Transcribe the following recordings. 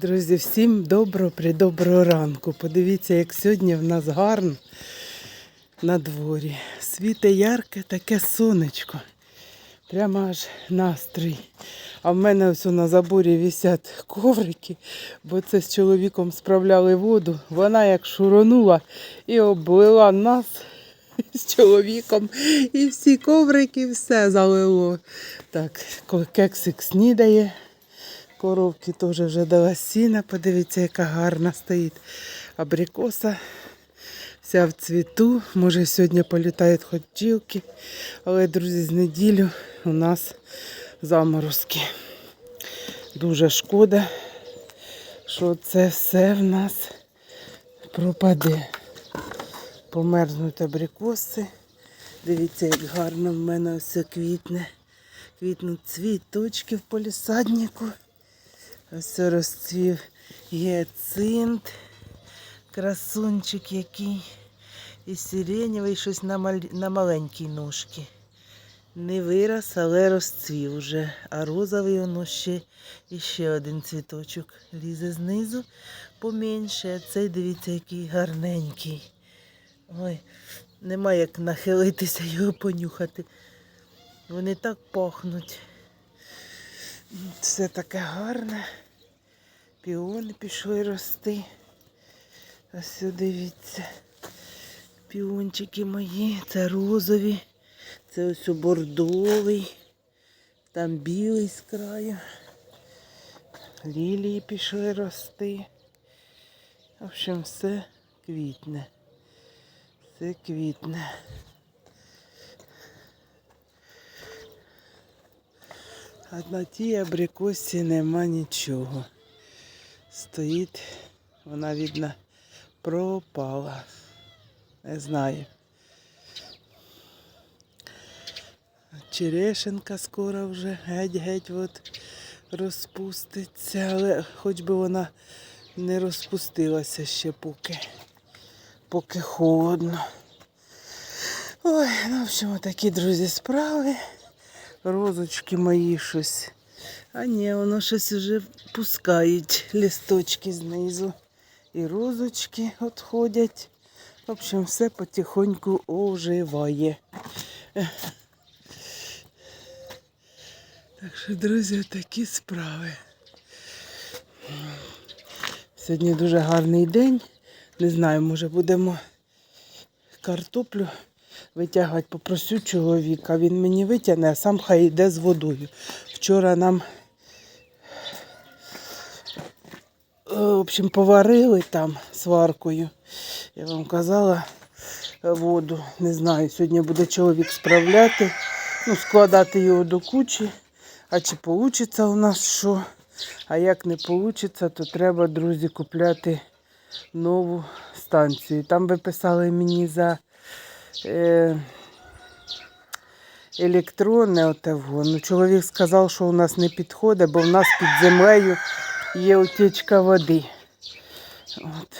Друзі, всім доброго придоброго ранку. Подивіться, як сьогодні в нас гарно на дворі. Світе ярке таке сонечко. Прямо аж настрій. А в мене ось на заборі висять коврики, бо це з чоловіком справляли воду. Вона як шуронула і облила нас з чоловіком. І всі коврики все залило. Так, кексик снідає. Коровки теж вже дала сіна. Подивіться, яка гарна стоїть. Абрикоса вся в цвіту. Може, сьогодні політають хоч бджілки. Але, друзі, з неділю у нас заморозки. Дуже шкода, що це все в нас пропаде. Померзнуть абрикоси. Дивіться, як гарно в мене все квітне. Квітнуть цвіточки в полісаднику. Ось розцвів гіацинт, красунчик який. І сиренєвий щось на, мал... на маленькій ножці. Не вирос, але розцвів уже. А розовий воно ще і ще один цвіточок лізе знизу поменше. А цей, дивіться, який гарненький. Ой, нема як нахилитися його понюхати. Вони так пахнуть. Все таке гарне. Піони пішли рости. Ось дивіться. Піончики мої. Це розові. Це ось у бордовий. Там білий з краю. Лілії пішли рости. В общем, все квітне. Все квітне. А на тій абрикосі нема нічого. Стоїть, вона, видно, пропала. Не знаю. Черешенка скоро вже геть-геть от розпуститься, але хоч би вона не розпустилася ще поки, поки холодно. Ой, ну, в общем, такі, друзі, справи. Розочки мої щось. А ні, воно щось вже пускають листочки знизу. І розочки відходять. В общем, все потихоньку оживає. Так що, друзі, такі справи. Сьогодні дуже гарний день. Не знаю, може будемо картоплю витягати. Попросю чоловіка. Він мені витягне, а сам хай йде з водою. Вчора нам е, в общем, поварили там сваркою. Я вам казала е, воду. Не знаю, сьогодні буде чоловік справляти, ну, складати його до кучі. А чи вийде у нас що? А як не вийде, то треба, друзі, купляти нову станцію. Там ви писали мені за е, електронне отего. Ну, чоловік сказав, що у нас не підходить, бо в нас під землею є утічка води. От.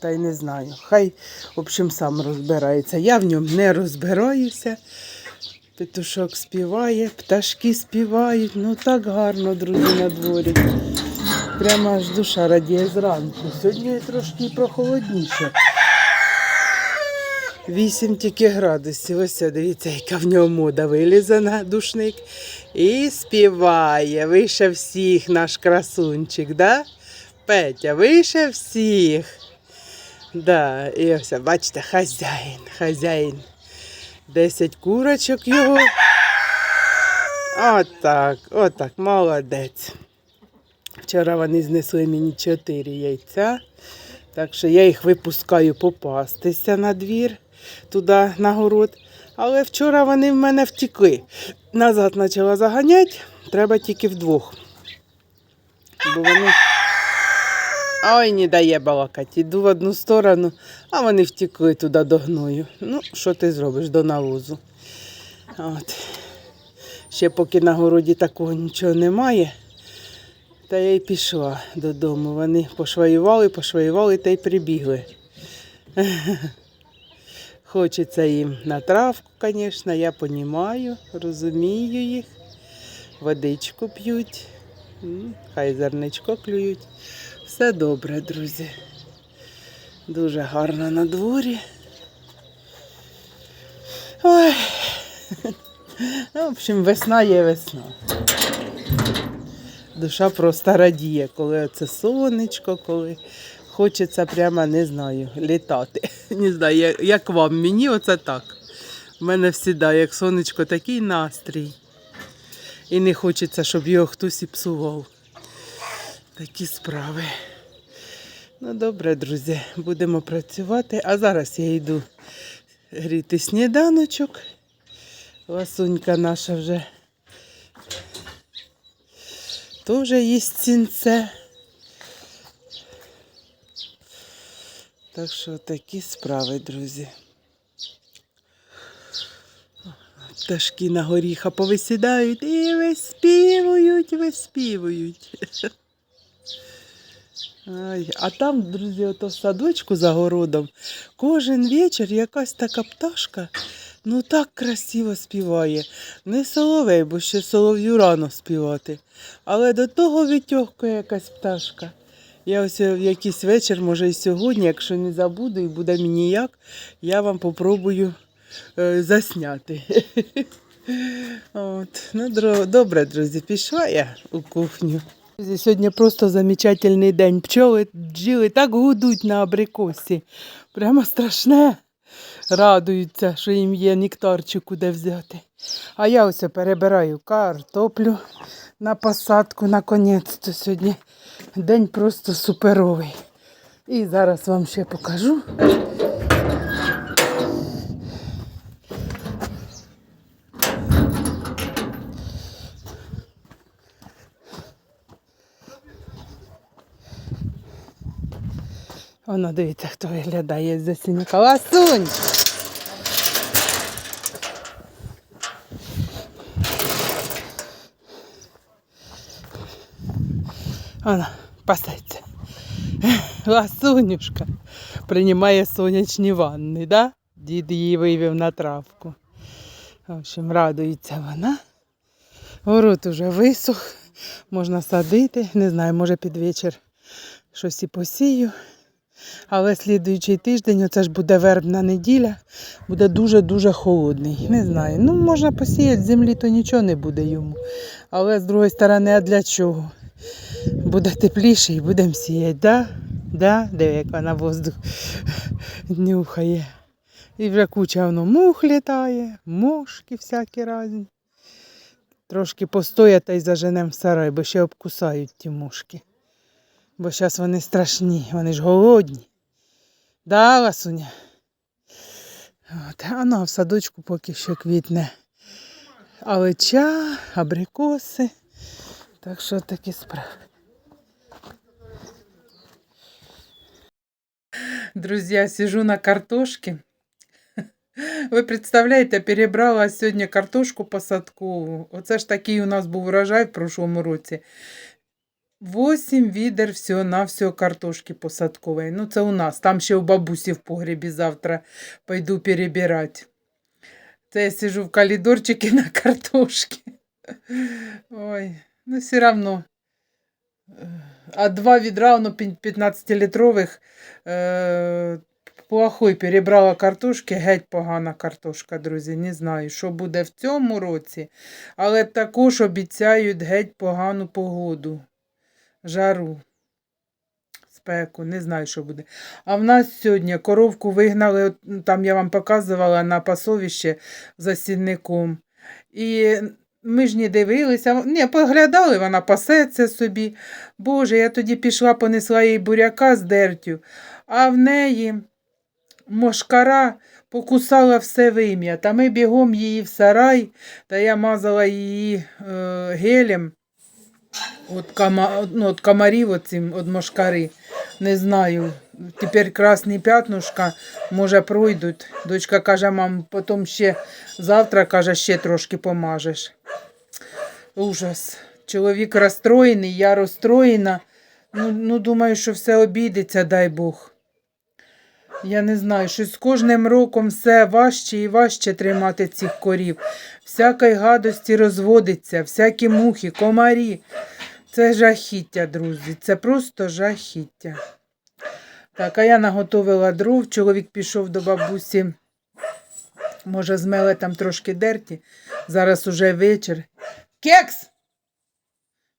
Та й не знаю. Хай, в общем, сам розбирається. Я в ньому не розбираюся. Петушок співає, пташки співають. Ну так гарно, друзі, на дворі. Прямо аж душа радіє зранку. Сьогодні трошки прохолодніше. Вісім тільки градусів. Ось дивіться, яка в нього мода вилізана, душник. І співає. Вище всіх наш красунчик, да? Петя, вище всіх. Да, і ось, бачите, хазяїн, хазяїн. Десять курочок його. Отак, отак, молодець. Вчора вони знесли мені чотири яйця. Так що я їх випускаю попастися на двір, туди на город. Але вчора вони в мене втекли. Назад почала заганяти, треба тільки вдвох. Бо вони. Ой, не дає балакати. Іду в одну сторону, а вони втекли туди до гною. Ну, що ти зробиш до навозу? От. Ще поки на городі такого нічого немає. Та я й пішла додому. Вони пошваювали, пошваювали та й прибігли. Хочеться їм на травку, звісно, я розумію, розумію їх. Водичку п'ють. Хай зерничко клюють. Все добре, друзі. Дуже гарно на дворі. Ой. Ну, В общем, весна є весна. Душа просто радіє, коли це сонечко, коли хочеться прямо, не знаю, літати. Не знаю, як- вам, мені оце так. У мене завжди, як сонечко, такий настрій. І не хочеться, щоб його хтось і псував. Такі справи. Ну, добре, друзі, будемо працювати. А зараз я йду гріти сніданочок. Ласунька наша вже теж їсть сінце. Так що такі справи, друзі. Пташки на горіха повисідають і виспівують, виспівують. А там, друзі, ото в садочку за городом кожен вечір якась така пташка, ну так красиво співає. Не соловей, бо ще солов'ю рано співати. Але до того відтьохкає якась пташка. Я ось в якийсь вечір, може і сьогодні, якщо не забуду і буде мені як, я вам попробую е, засняти. От. Ну, добре, друзі, пішла я у кухню. Сьогодні просто замечательний день. Пчоли, бджіли так гудуть на абрикосі. Прямо страшне. Радуються, що їм є нектарчику де взяти. А я ось перебираю картоплю на посадку. Наконець-то сьогодні день просто суперовий. І зараз вам ще покажу. Воно дивіться, хто виглядає з сіняка. Ласунь! Вона пасеться. Ласунюшка приймає сонячні ванни, да? Дід її вивів на травку. В общем, радується вона. Город уже висох, можна садити. Не знаю, може під вечір щось і посію. Але слідуючий тиждень, оце ж буде вербна неділя, буде дуже-дуже холодний. Не знаю. Ну, можна посіяти землі, то нічого не буде йому. Але з другої сторони, а для чого? Буде тепліше і будемо сіяти, да? Да? Диви, як вона воздух нюхає. І вже куча воно мух літає, мошки всякі разні. Трошки постоять та й заженемо в сарай, бо ще обкусають ті мушки. Бо зараз вони страшні, вони ж голодні. Да, Ласуня? От, а ну, в садочку поки що квітне алеча, абрикоси. Так що такі справи. Друзі, я сижу на картошке. Ви представляєте, перебрала сьогодні картошку посадкову. Оце ж такий у нас був урожай в прошлому році. Восім відер всього на всього картошки посадкової. Ну, це у нас. Там ще у бабусі в погребі завтра пойду перебирати. Це я сижу в коридорчике на картошці. Ой, ну все равно. А два відра, воно 15-літрових, е, плохой перебрала картошки, геть погана картошка, друзі. Не знаю, що буде в цьому році, але також обіцяють геть погану погоду. Жару, спеку, не знаю, що буде. А в нас сьогодні коровку вигнали, там я вам показувала на пасовище за сінником. І ми ж не дивилися, не, поглядали, вона пасеться собі. Боже, я тоді пішла, понесла їй буряка з дертю, а в неї мошкара покусала все вим'я. Та ми бігом її в сарай, та я мазала її е, гелем. От, кама, ну, от комарів оцим, от мошкари. Не знаю. Тепер красні п'ятнушка, може, пройдуть. Дочка каже, мам, потім ще завтра, каже, ще трошки помажеш. Ужас. Чоловік розстроєний, я розстроєна. Ну, ну, думаю, що все обійдеться, дай Бог. Я не знаю, що з кожним роком все важче і важче тримати цих корів. Всякої гадості розводиться, всякі мухи, комарі. Це жахіття, друзі. Це просто жахіття. Так, а я наготовила дров. Чоловік пішов до бабусі. Може, змеле там трошки дерті. Зараз уже вечір. Кекс!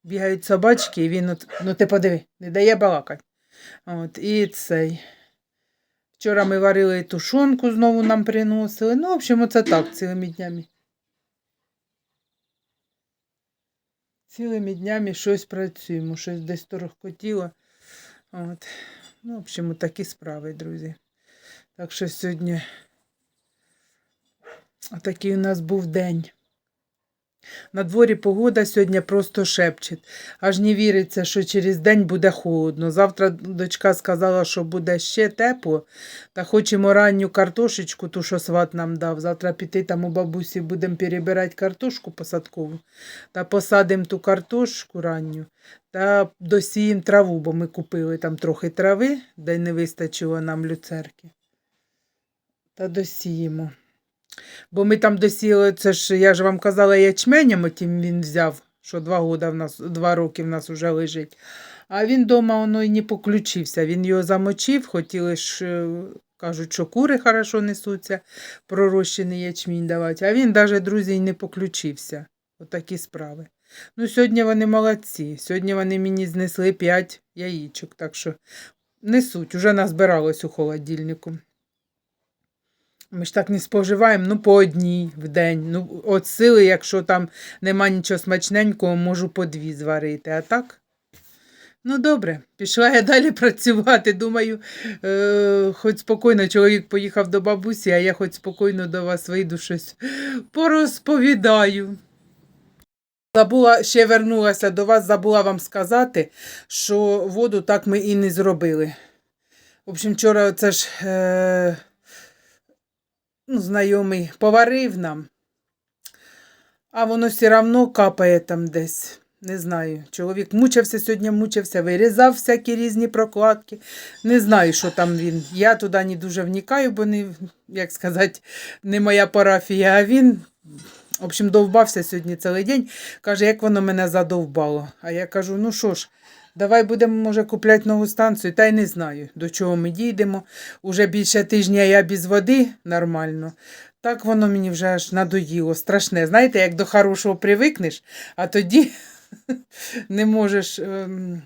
Бігають собачки, і він, от, ну ти подиви, не дає балакати. От, і цей. Вчора ми варили тушонку, знову нам приносили. Ну, в общем, оце так, цілими днями. Цілими днями щось працюємо, щось десь торохкотіло. От. Ну, в общем, такі справи, друзі. Так що сьогодні такий у нас був день. На дворі погода сьогодні просто шепчить. Аж не віриться, що через день буде холодно. Завтра дочка сказала, що буде ще тепло. Та хочемо ранню картошечку, ту, що сват нам дав. Завтра піти там у бабусі будемо перебирати картошку посадкову. Та посадимо ту картошку ранню та досіємо траву, бо ми купили там трохи трави, де не вистачило нам люцерки. Та досіємо. Бо ми там досіяли, це ж я ж вам казала, ячменем отім він взяв, що два, года в нас, два роки в нас вже лежить. А він вдома воно і не поключився. Він його замочив, хотіли ж, е, кажуть, що кури хорошо несуться, пророщений ячмінь давати. А він навіть, друзі, не поключився. Отакі справи. Ну, сьогодні вони молодці. Сьогодні вони мені знесли 5 яєчок, так що несуть, уже назбиралось у холодильнику. Ми ж так не споживаємо, ну, по одній в день. Ну, от сили, якщо там нема нічого смачненького, можу по дві зварити. А так? Ну, добре, пішла я далі працювати. Думаю, е, хоч спокійно чоловік поїхав до бабусі, а я хоч спокійно до вас вийду щось порозповідаю. Забула, ще вернулася до вас, забула вам сказати, що воду так ми і не зробили. В общем, вчора це ж е, знайомий поварив нам, а воно все одно капає там десь. Не знаю. Чоловік мучився сьогодні, мучився, вирізав всякі різні прокладки. Не знаю, що там він. Я туди не дуже вникаю, бо не, як сказати, не моя парафія, а він. В общем, довбався сьогодні цілий день. Каже, як воно мене задовбало. А я кажу, ну що ж, давай будемо, може, купляти нову станцію. Та й не знаю, до чого ми дійдемо. Уже більше тижня я без води нормально. Так воно мені вже аж надоїло. Страшне. Знаєте, як до хорошого привикнеш, а тоді не можеш. ем,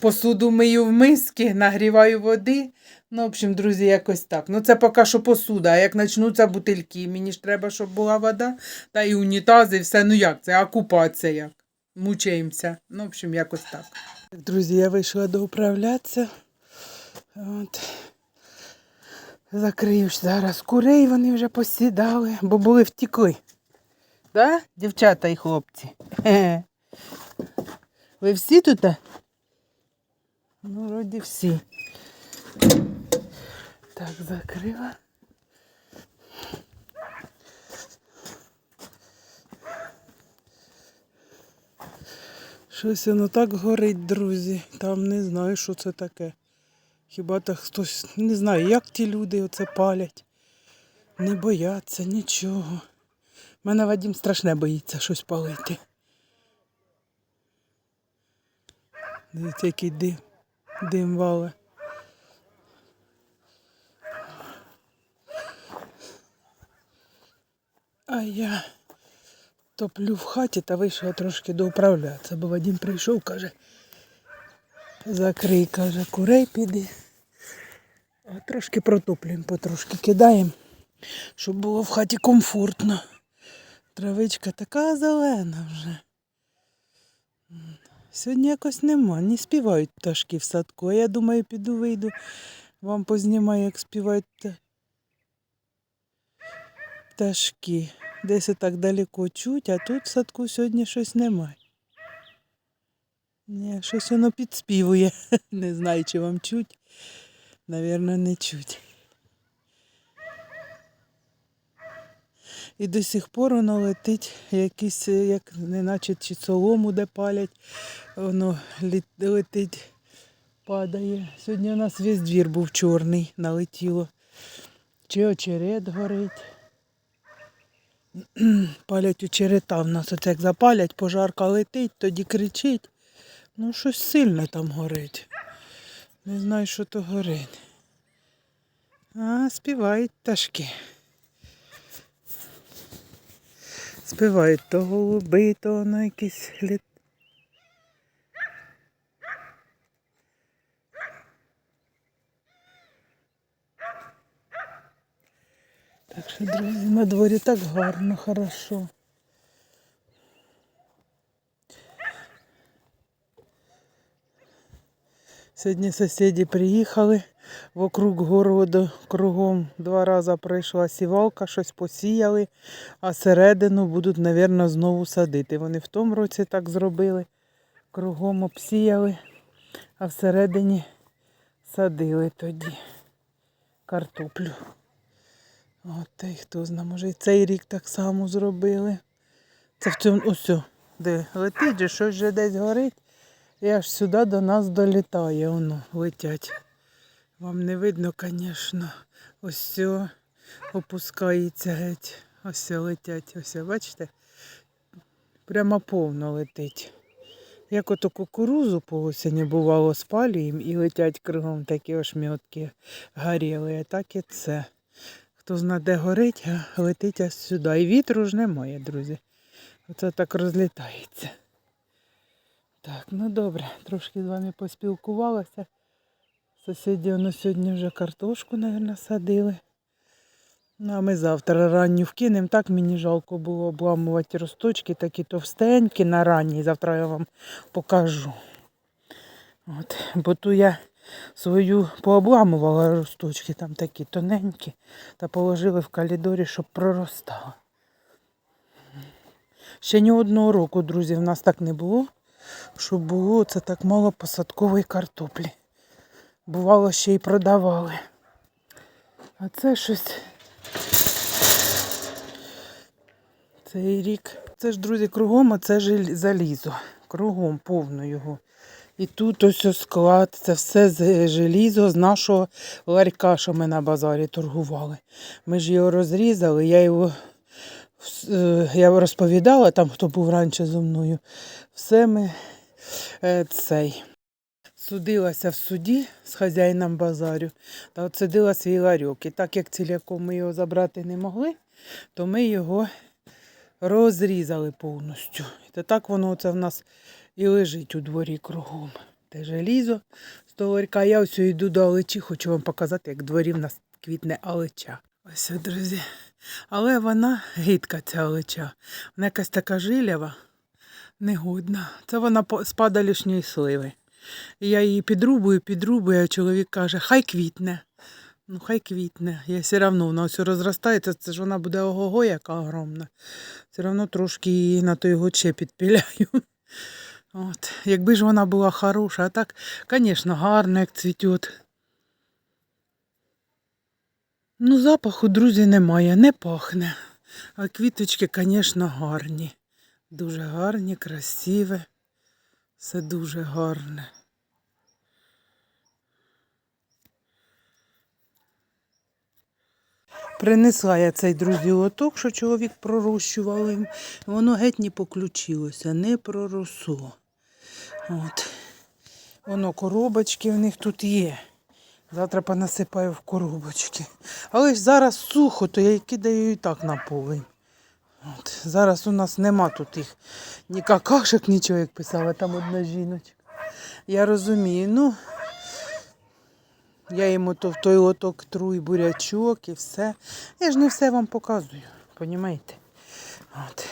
Посуду мию в миски, нагріваю води. Ну, в общем, друзі, якось так. Ну, це поки що посуда. А як почнуться бутильки, мені ж треба, щоб була вода, та і унітази, і все. Ну як це? А купатися як? Мучаємося. Ну, в общем, якось так. Друзі, я вийшла доуправлятися. От. Закрию ж зараз курей, вони вже посідали, бо були втікли. Да, дівчата і хлопці? Ви всі тут? Ну, вроді всі. Так, закрила. Щось воно так горить, друзі. Там не знаю, що це таке. Хіба так хтось не знаю, як ті люди оце палять. Не бояться нічого. Мене Вадім страшне боїться щось палити. Дивіться, який дим, дим вале. А я топлю в хаті та вийшла трошки доуправлятися, бо Вадим прийшов, каже, закрий, каже, курей піди. А трошки протоплюємо, потрошки кидаємо, щоб було в хаті комфортно. Травичка така зелена вже. Сьогодні якось нема, не співають пташки в садку. Я думаю, піду вийду, вам познімаю, як співають та- пташки. Десь так далеко чуть, а тут в садку сьогодні щось немає. Ні, щось воно підспівує. Не знаю, чи вам чуть. Навірно, не чуть. І до сих пор воно летить якісь, як неначе чи солому де палять, воно летить, падає. Сьогодні у нас весь двір був чорний, налетіло. Чи очерет горить. Палять у черета в нас. Оце як запалять, пожарка летить, тоді кричить. Ну, щось сильне там горить. Не знаю, що то горить. А, співають пташки. Співають то голуби, то на якісь літ. Так що, друзі, на дворі так гарно, хорошо. Сьогодні сусіди приїхали вокруг городу, кругом два рази пройшла сівалка, щось посіяли, а середину будуть, мабуть, знову садити. Вони в тому році так зробили, кругом обсіяли, а всередині садили тоді картоплю. От та хто знає, може і цей рік так само зробили. Це в цьому ось, де летить, же щось вже десь горить. І аж сюди до нас долітає, воно летять. Вам не видно, звісно. Ось все опускається геть. Ось летять. Ось, бачите? Прямо повно летить. Як ото кукурузу по осені бувало спалюємо і летять кругом такі ошмітки горіли, а так і це. Хто зна, де горить, а летить аж сюди. І вітру ж немає, друзі. Оце так розлітається. Так, ну добре, трошки з вами поспілкувалася. Сусіді воно сьогодні вже картошку, мабуть, садили. Ну, а ми завтра ранню вкинемо. Так мені жалко було обламувати росточки, такі товстенькі на ранній. Завтра я вам покажу. От, бо ту я свою пообламувала росточки, там такі тоненькі, та положили в калідорі, щоб проростало. Ще ні одного року, друзі, в нас так не було, щоб було це так мало посадкової картоплі. Бувало, ще й продавали. А це щось. Цей рік. Це ж, друзі, кругом, а це ж залізо. Кругом повно його. І тут ось склад, це все з желізо з нашого ларька, що ми на базарі торгували. Ми ж його розрізали, я його е, я розповідала там, хто був раніше зо мною. Все ми е, цей. Судилася в суді з хазяїном базарю та от свій ларьок. І так як ціляком ми його забрати не могли, то ми його розрізали повністю. І так воно це в нас і лежить у дворі кругом. Те желізо з того ларька. Я ось йду до алечі, хочу вам показати, як дворі в нас квітне алеча. Ось, друзі. Але вона гидка, ця алеча. Вона якась така жилява, негодна. Це вона з падалішньої сливи. Я її підрубую, підрубую, а чоловік каже, хай квітне. Ну, хай квітне. Я все одно вона ось розростається, це ж вона буде ого-го, яка огромна. Все одно трошки її на той гоче підпіляю. От. Якби ж вона була хороша, а так, звісно, гарно, як цвіте. Ну, запаху, друзі, немає, не пахне. А квіточки, звісно, гарні. Дуже гарні, красиві. Все дуже гарне. Принесла я цей друзі лоток, що чоловік пророщував їм. Воно геть не поключилося, не проросло. От. Воно коробочки в них тут є. Завтра понасипаю в коробочки. Але ж зараз сухо, то я кидаю і так на поле. От. Зараз у нас нема тут їх ні какашок, нічого, як писала там одна жіночка. Я розумію, ну я йому то в той лоток тру і бурячок і все. Я ж не все вам показую, понімаєте? От.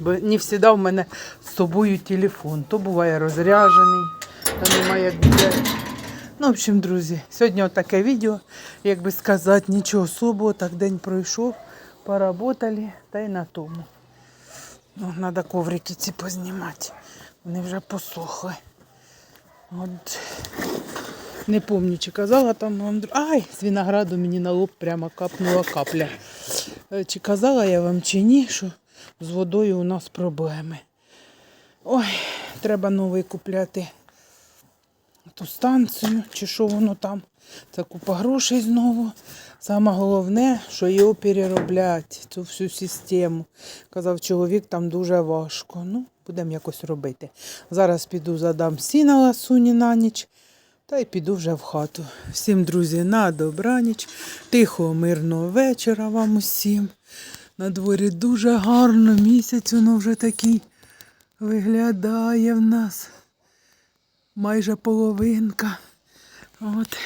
Бо не завжди в мене з собою телефон. То буває розряджений, то немає як взяти. Ну, в общем, друзі, сьогодні отаке відео, як би сказати, нічого особого, так день пройшов, поработали та й на тому. Ну, треба коврики ці познімати. Вони вже посохли. От. Не пам'ятаю, чи казала там вам. Ай, з винограду мені на лоб прямо капнула капля. Е, Чи казала я вам чи ні, що з водою у нас проблеми. Ой, треба новий купляти ту станцію, чи що воно там. Це купа грошей знову. Саме головне, що його перероблять, цю всю систему. Казав чоловік, там дуже важко. Ну, будемо якось робити. Зараз піду задам сіна ласуні на ніч. Та й піду вже в хату. Всім, друзі, на добраніч. Тихого, мирного вечора вам усім. На дворі дуже гарно, місяць воно вже такий виглядає в нас. Майже половинка. От.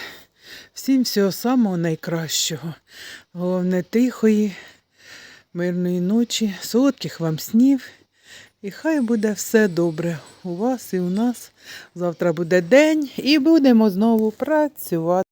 Всім всього самого найкращого. Головне тихої, мирної ночі, солодких вам снів. І хай буде все добре у вас і у нас. Завтра буде день і будемо знову працювати.